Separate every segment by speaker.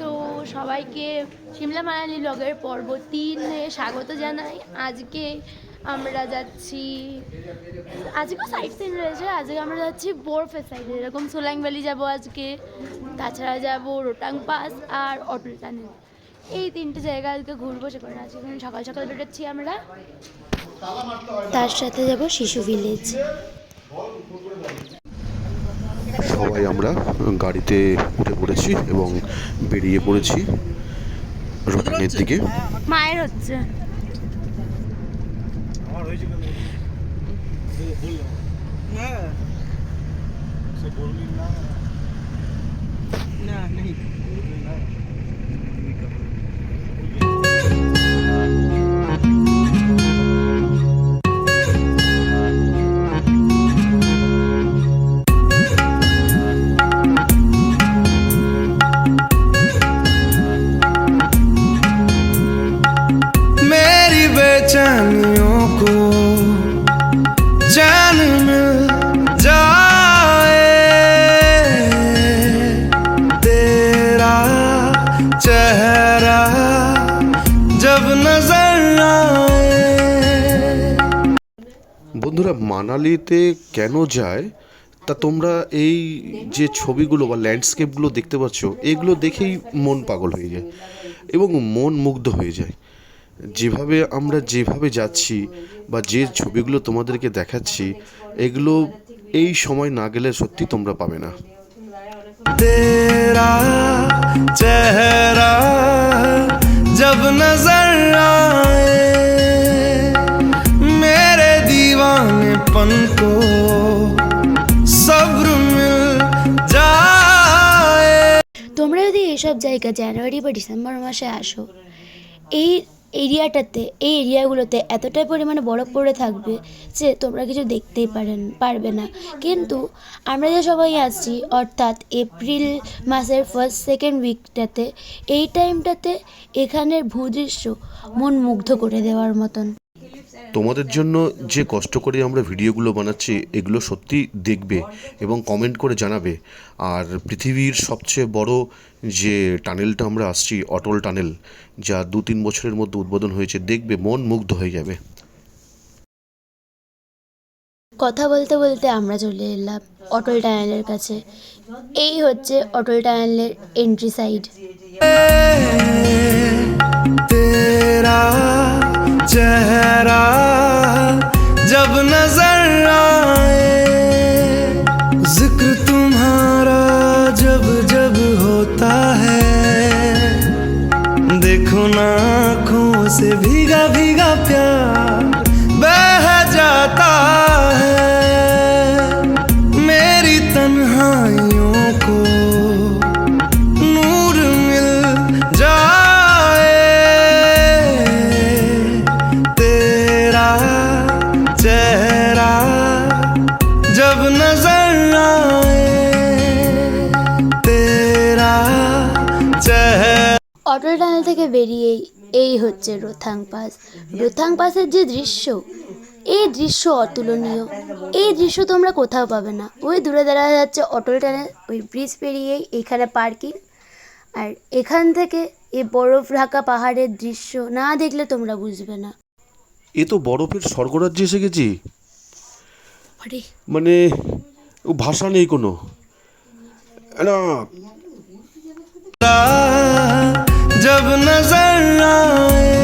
Speaker 1: তো সবাইকে সিমলা মানালি লগের পর্ব তিনে স্বাগত জানাই। আজকে আমরা যাচ্ছি আজকেও সাইড সিন রয়েছে, আজকে আমরা যাচ্ছি বোরফের সাইডে এরকম সোলাং ভ্যালি যাব আজকে, তাছাড়া যাব রোটাং পাস আর অটল টানেল। এই তিনটে জায়গা আজকে ঘুরবো সেখানে। আজকে সকাল সকাল বেরোচ্ছি আমরা। তার সাথে যাব শিশু ভিলেজ
Speaker 2: সবাই আমরা গাড়িতে উঠে পড়েছি এবং বেরিয়ে পড়েছি রোটানের দিকে।
Speaker 1: মায়ের হচ্ছে।
Speaker 3: मेरी
Speaker 2: বন্ধুরা, মানালিতে কেন যায়? তা তোমরা এই যে ছবিগুলো বা ল্যান্ডস্কেপগুলো দেখতে পাচ্ছ, এগুলো দেখেই মন পাগল হয়ে যায় এবং মন মুগ্ধ হয়ে যায়। যেভাবে আমরা যেভাবে যাচ্ছি বা যে ছবিগুলো তোমাদেরকে দেখাচ্ছি, এগুলো এই সময় না গেলে সত্যি তোমরা পাবে না।
Speaker 3: চেহারা,
Speaker 1: জব নজর এইসব জায়গা জানুয়ারি বা ডিসেম্বর মাসে আসো। এই এরিয়াটাতে, এই এরিয়াগুলোতে এতটাই পরিমাণে বরফ পড়ে থাকবে যে তোমরা কিছু দেখতেই পারেন, পারবে না। কিন্তু আমরা যে সবাই আসছি অর্থাৎ এপ্রিল মাসের ফার্স্ট সেকেন্ড উইকটাতে এই টাইমটাতে এখানের ভূদৃশ্য মন মুগ্ধ করে দেওয়ার মতন।
Speaker 2: তোমাদের জন্য যে কষ্ট করে আমরা ভিডিওগুলো বানাচ্ছি এগুলো সত্যি দেখবে এবং কমেন্ট করে জানাবে। আর পৃথিবীর সবচেয়ে বড় যে টানেলটা আমরা আসছি অটল টানেল যা দু তিন বছরের মধ্যে উদ্বোধন হয়েছে দেখবে মন মুগ্ধ হয়ে যাবে।
Speaker 1: কথা বলতে বলতে আমরা চলে এলাম অটল টানেলের কাছে। এই হচ্ছে অটল টানেলের এন্ট্রি সাইড
Speaker 3: चेहरा जब नज़र आए, ज़िक्र तुम्हारा जब जब होता है। देखो ना आँखों से भीगा भीगा प्यार।
Speaker 1: থেকে বেরিয়েই এই হচ্ছে রোথাং পাস রোথাং পাসের যে দৃশ্য এই দৃশ্য অতুলনীয়। এই দৃশ্য তোমরা কোথাও পাবে না। ওই দূরে দেখা যাচ্ছে অটল টানেল ওই ব্রিজ পেরিয়েই এখানে পার্কিং আর এখান থেকে এই বরফ ঢাকা পাহাড়ের দৃশ্য না দেখলে তোমরা বুঝবে না।
Speaker 2: এ তো বরফের স্বর্গরাজ্যে এসে গেছি।
Speaker 1: আরে।
Speaker 2: মানে ও ভাষা নেই কোনো। না।
Speaker 3: जब नजर आए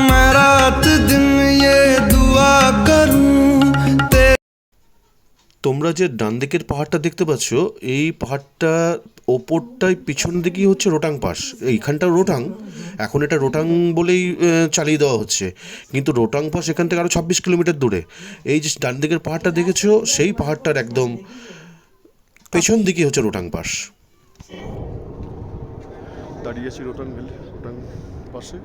Speaker 3: मैं रात दिन ये दुआ करूं तेरे
Speaker 2: তোমরা যে ডান দিকের পাহাড়টা দেখতে পাচ্ছ এই পাহাড়টা ওপরটায় পিছন দিকেই হচ্ছে রোটাং পাস এইখানটা রোটাং, এখন এটা রোটাং বলেই চালিয়ে দেওয়া হচ্ছে। কিন্তু রোটাং পাস এখান থেকে আরও ছাব্বিশ কিলোমিটার দূরে। এই যে ডান দিকের পাহাড়টা দেখেছ, সেই পাহাড়টার একদম পেছন দিকে হচ্ছে রোটাং পাস দাঁড়িয়ে আছি রোটাং ভ্যালি রোটাং পাশে,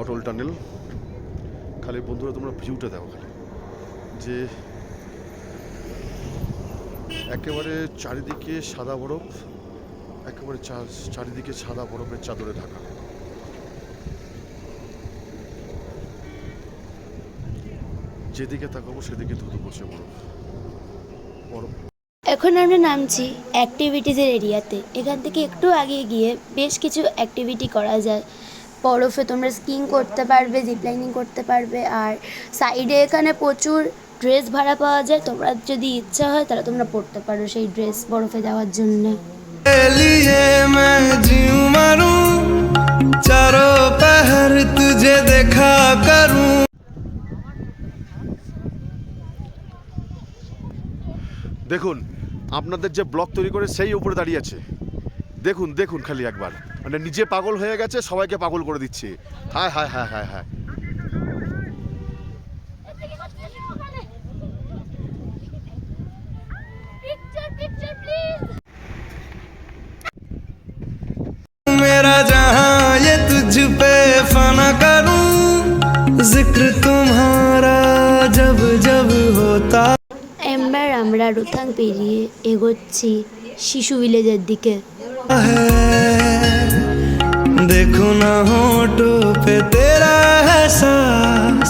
Speaker 2: অটল টানেল। খালি বন্ধুরা, তোমরা ভিউটা দেখো খালি। যে একেবারে চারিদিকে সাদা বরফ, একেবারে চারিদিকে সাদা বরফের চাদরে ঢাকা। যেদিকে তাকাবো সেদিকে ধুধু পড়ছে বরফ। বরফ।
Speaker 4: এখন আমরা নামছি অ্যাক্টিভিটিজের এরিয়াতে এখান থেকে একটু আগে গিয়ে বেশ কিছু অ্যাক্টিভিটি করা যায়। বরফে তোমরা স্কিং করতে পারবে জিপলাইনিং করতে পারবে, আর সাইডে এখানে প্রচুর ড্রেস ভাড়া পাওয়া যায় তোমরা যদি ইচ্ছা হয় তাহলে তোমরা পড়তে পারো সেই ড্রেস বরফে যাওয়ার জন্য।
Speaker 2: দেখুন আপনাদের যে ব্লক তৈরি করে সেই উপরে দাঁড়িয়ে আছে। দেখুন দেখুন খালি একবার। মানে নিজে পাগল হয়ে গেছে সবাইকে পাগল করে দিচ্ছে। হায় হায় হায় হায় হায়।
Speaker 4: আমরা রোথাং পেরিয়ে এগোচ্ছি শিশু ভিলেজের দিকে
Speaker 3: है देखो ना होठों पे तेरा एहसास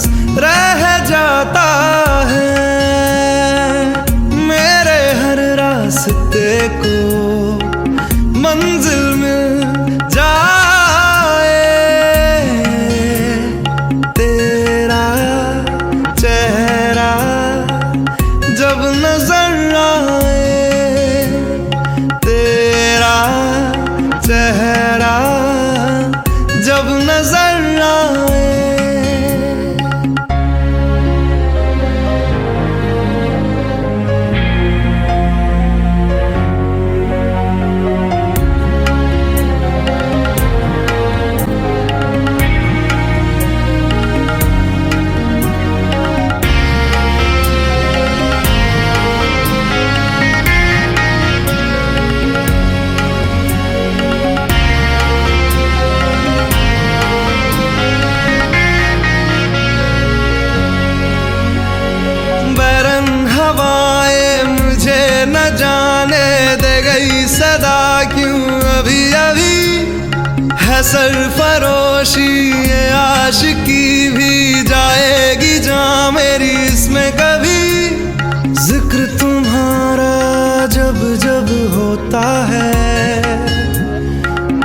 Speaker 3: होता है।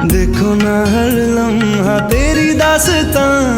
Speaker 3: देखो ना हर लम्हा तेरी दास्तां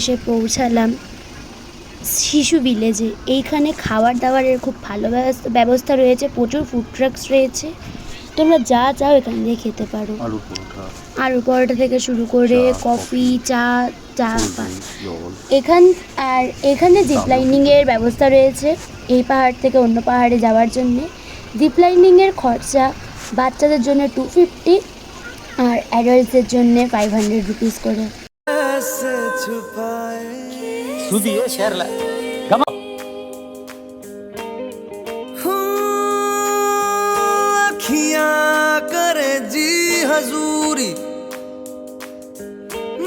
Speaker 4: এসে পৌঁছালাম। শিশু ভিলেজে এইখানে খাবার দাবারের খুব ভালো ব্যবস্থা ব্যবস্থা রয়েছে। প্রচুর ফুড ট্রাকস রয়েছে। তোমরা যা চাও এখান দিয়ে খেতে পারো।
Speaker 2: আলু পরোটা।
Speaker 4: থেকে শুরু করে কফি। চা চা পান এখান আর এখানে জিপলাইনিংয়ের ব্যবস্থা রয়েছে এই পাহাড় থেকে অন্য পাহাড়ে যাওয়ার জন্যে। জিপলাইনিংয়ের খরচা বাচ্চাদের জন্য টু ফিফটি আর অ্যাডাল্টসের জন্য ফাইভ হান্ড্রেড রুপিস করে।
Speaker 5: சுதியே சேரல.
Speaker 3: கமா करे जी हजूरी।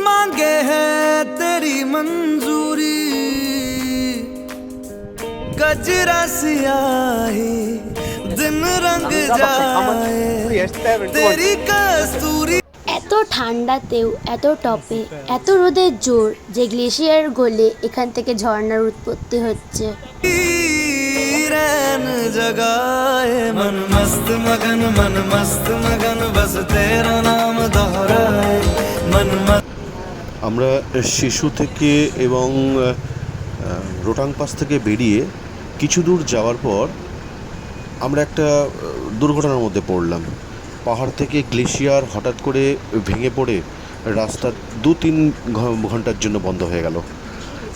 Speaker 3: मांगे है तेरी मंजूरी। गजरा सियाही दिन रंग जाए। तेरी कस्तूरी
Speaker 4: ঠান্ডাতেও এত টপে এত রোদের জোর যে গ্লেশিয়ার গলে এখান থেকে ঝর্ণার উৎপত্তি হচ্ছে।
Speaker 2: আমরা শিশু থেকে এবং রোটাং পাস থেকে বেরিয়ে কিছু দূর যাওয়ার পর আমরা একটা দুর্ঘটনার মধ্যে পড়লাম। পাহাড় থেকে গ্লেশিয়ার হঠাৎ করে ভেঙে পড়ে রাস্তা দু তিন ঘ- ঘন্টার জন্য বন্ধ হয়ে গেল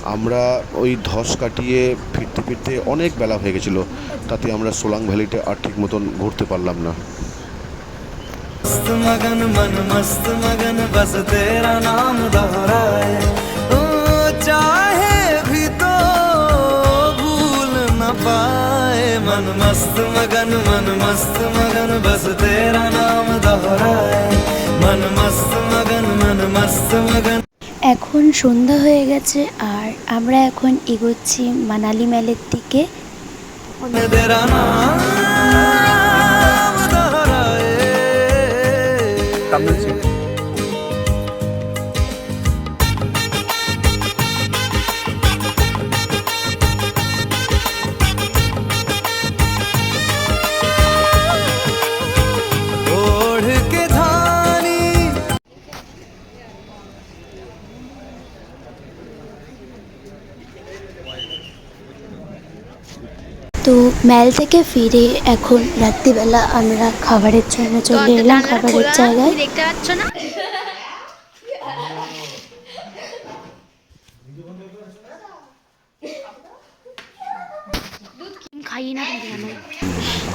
Speaker 2: আমরা ওই ধস কাটিয়ে ফিরতে ফিরতে অনেক বেলা হয়ে গেছিলো তাতে আমরা সোলাং ভ্যালিতে আর ঠিক মতন ঘুরতে পারলাম না
Speaker 3: मस्त मगन मन मस्त मगन बस तेरा नाम दोहराए ओ चाहे भी तो भूल न पाए मन मस्त मगन मन मस्त मगन बस तेरा नाम दोहराए मन मस्त मगन मन मस्त मगन
Speaker 4: এখন সন্ধ্যা হয়ে গেছে আর আমরা এখন এগোচ্ছি মানালি ম্যালের দিকে
Speaker 3: तेरा
Speaker 4: তো ম্যাল থেকে ফিরে এখন রাত্রিবেলা আমরা খাবারের জন্য চলে এলাম খাবারের জায়গায়।
Speaker 1: দেখতে পাচ্ছ না? খাইয়ে না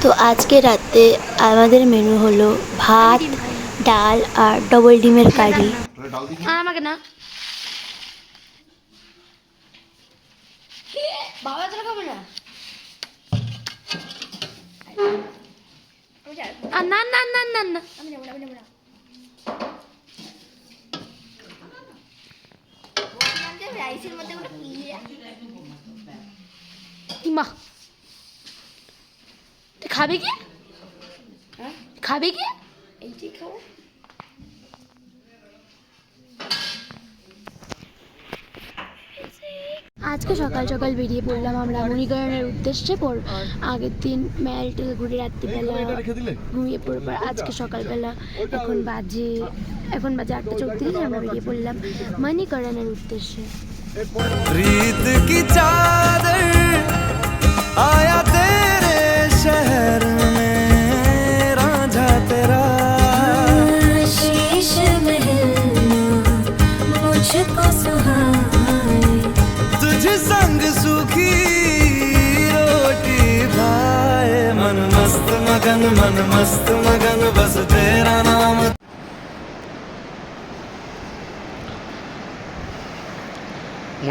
Speaker 4: তো আজকে রাতে আমাদের মেনু হলো ভাত ডাল আর ডবল ডিমের কারি।
Speaker 1: আমাকে না। বাবা তোরা খাব না? আর না না না না না। আমি নেব না আমি নেব না রাইসের মধ্যে কোনো মা খাবে কি? খাবে কি এইটাই খাব।
Speaker 4: আজকে সকাল সকাল বেরিয়ে পড়লাম আমরা মণিকরণের উদ্দেশ্যে পর আগের দিন মেল টেল ঘুরে রাত্রিবেলা ঘুমিয়ে পড়বার। আজকে সকালবেলা এখন বাজে এখন বাজে আটটা চৌত্রিশ আমরা বেরিয়ে পড়লাম মণিকরণের উদ্দেশ্যে।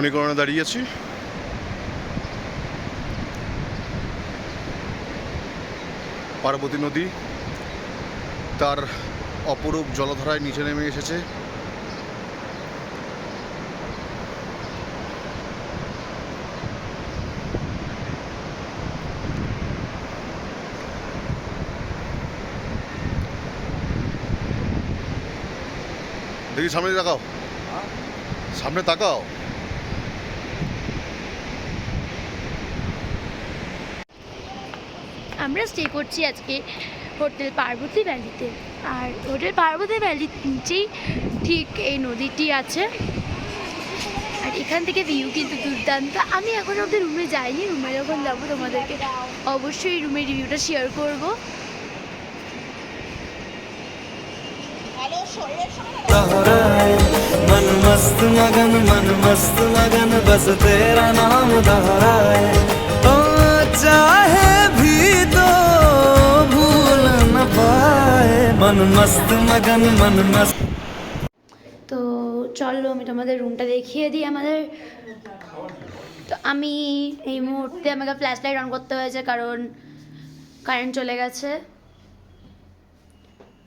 Speaker 2: মণিকরণে দাঁড়িয়ে আছি পার্বতী নদী তার অপরূপ জলধারায় নিচে নেমে এসেছে। দেখি সামনে তাকাও। সামনে তাকাও।
Speaker 1: আমরা স্টে করছি আজকে হোটেল পার্বতী ভ্যালিতে আর হোটেল পার্বতী ভ্যালির নিচেই ঠিক এই নদীটি আছে আর এখান থেকে ভিউ কিন্তু দুর্দান্ত আমি এখন অব্দি রুমে যাইনি রুমে যখন যাবো তোমাদেরকে অবশ্যই রুমের রিভিউটা শেয়ার করব
Speaker 3: दोहराए मन मस्त मगन मन मस्त मगन बस तेरा नाम दोहराए ओ चाहे भी तो পায় মন মস্ত, মগন, মন মস্ত।
Speaker 1: তো চলো আমি তোমাদের রুমটা দেখিয়ে দিই আমাদের। তো আমি এই মুহূর্তে আমাকে ফ্ল্যাশ লাইট অন করতে হয়েছে কারণ কারেন্ট চলে গেছে।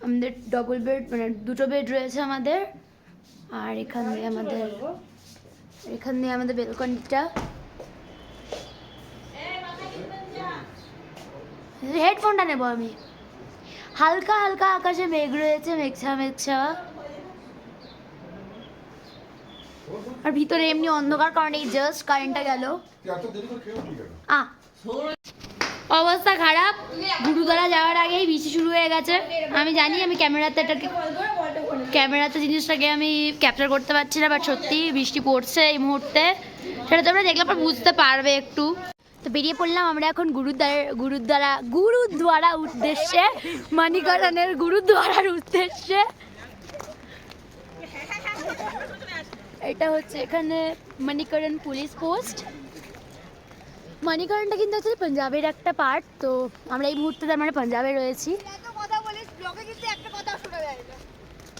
Speaker 1: আমাদের ডবল বেড মানে দুটো বেড রয়েছে আমাদের। আর এখান দিয়ে আমাদের, এখান দিয়ে আমাদের বেলকনিটা হেডফোনটা নেব আমি। হালকা হালকা আকাশে মেঘ রয়েছে মেঘছা মেঘছা। আর ভিতরে এমনি অন্ধকার কারণ এই জাস্ট কারেন্টটা গেল। আ। অবস্থা খারাপ। গুরুদ্বারা যাওয়ার আগেই বৃষ্টি শুরু হয়ে গেছে। আমি জানি আমি ক্যামেরাতে এটাকে ক্যামেরাতে জিনিসটাকে আমি ক্যাপচার করতে পারছি না বাট সত্যি বৃষ্টি পড়ছে এই মুহূর্তে। সেটা তোমরা দেখলে পর বুঝতে পারবে একটু। তো বেরিয়ে পড়লাম আমরা এখন গুরুদ্বার গুরুদ্বারা গুরুদ্বারা উদ্দেশ্যে মানিকরণের গুরুদ্বারার উদ্দেশ্যে। এটা হচ্ছে এখানে মানিকরণ পুলিশ পোস্ট। মানিকরণটা কিন্তু হচ্ছে পাঞ্জাবের একটা পার্ট তো আমরা এই মুহূর্তে তার মানে পাঞ্জাবে রয়েছি।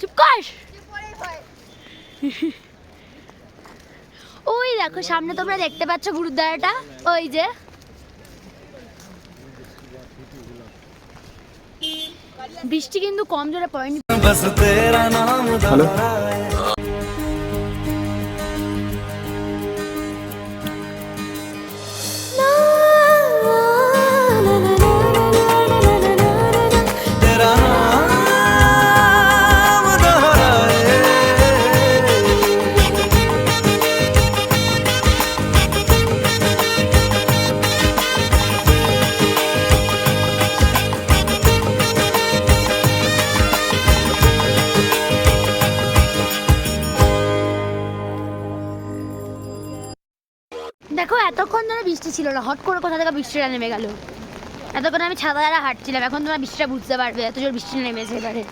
Speaker 1: চুপ কর! ওই দেখো সামনে তোমরা দেখতে পাচ্ছ গুরুদ্বারাটা। ওই যে। বৃষ্টি কিন্তু কম জোরে পয়েন্ট
Speaker 6: बस
Speaker 1: করে কোথা থেকে বৃষ্টিটা নেমে গেল? এতক্ষণ আমি ছাতা দ্বারা হাঁটছিলাম, এখন তোমরা বৃষ্টিটা বুঝতে পারবে, এত জোর বৃষ্টি নেমেছে এবারে।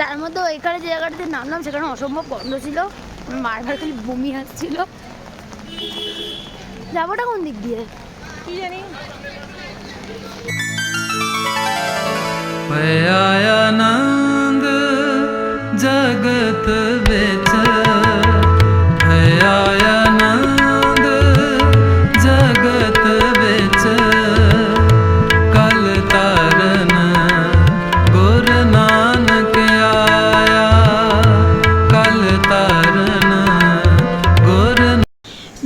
Speaker 1: তার মধ্যে ওইখানে যে জায়গাটাতে নামলাম, সেখানে অসম্ভব গন্ধ ছিল। বারবার খালি বমি আসছিল। যাবোটা কোন দিক দিয়ে?
Speaker 6: ਆਇਆ ਨੰਦ ਜਗਤ ਵਿੱਚ ਆਇਆ ਨੰਦ ਜਗਤ ਵਿੱਚ ਕਲ ਤਰਨ ਗੁਰ ਨਾਨਕ ਆਇਆ ਕਲ ਤਰਨ ਗੁਰ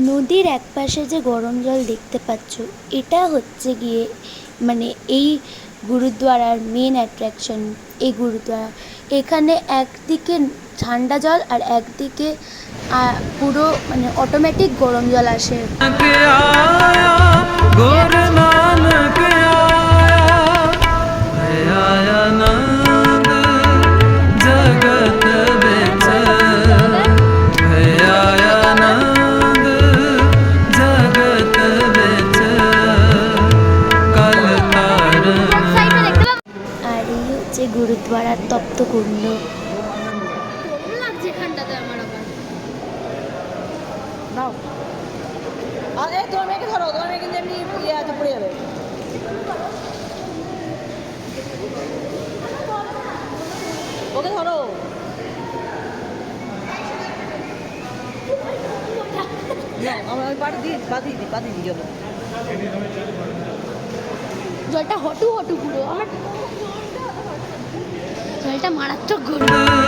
Speaker 4: নদীর এক পাশে যে গরম জল দেখতে পাচ্ছ এটা হচ্ছে গিয়ে মানে এই গুরুদ্বারার মেন অ্যাট্রাকশন এই গুরুদ্বারা। এখানে একদিকে ঠান্ডা জল আর একদিকে পুরো মানে অটোমেটিক গরম জল আসে। আর এই
Speaker 7: তোমার মেয়েকে ধরো তোমার মেয়ে কিন্তু এমনি ইয়ে আছে পড়ে যাবে। ওকে ধরো।
Speaker 1: জলটা হটু হটু পুরো আমার জলটা মারাত্মক গরম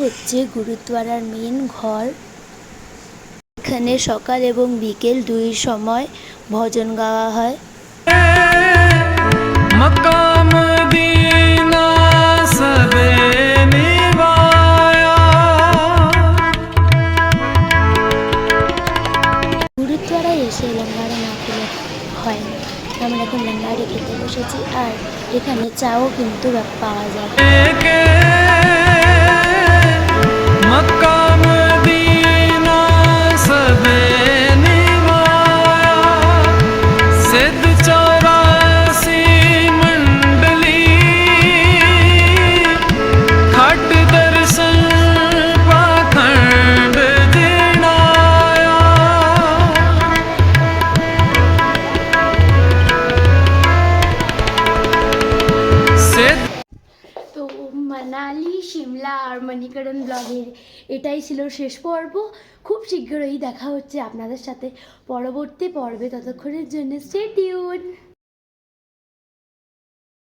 Speaker 4: হচ্ছে গুরুদ্বারার মেন ঘর। এখানে সকাল এবং বিকেল দুই সময় ভজন গাওয়া হয়। গুরুদ্বারায় এসে লঙ্গারে না খেলে হয় আমরা এখন লঙ্গারে খেতে বসেছি আর এখানে চাও কিন্তু পাওয়া যায়।
Speaker 6: के मकाम
Speaker 4: শেষ পর্ব। খুব শীঘ্রই দেখা হচ্ছে আপনাদের সাথে। পরবর্তী পর্বে ততক্ষণের জন্য স্টে টিউন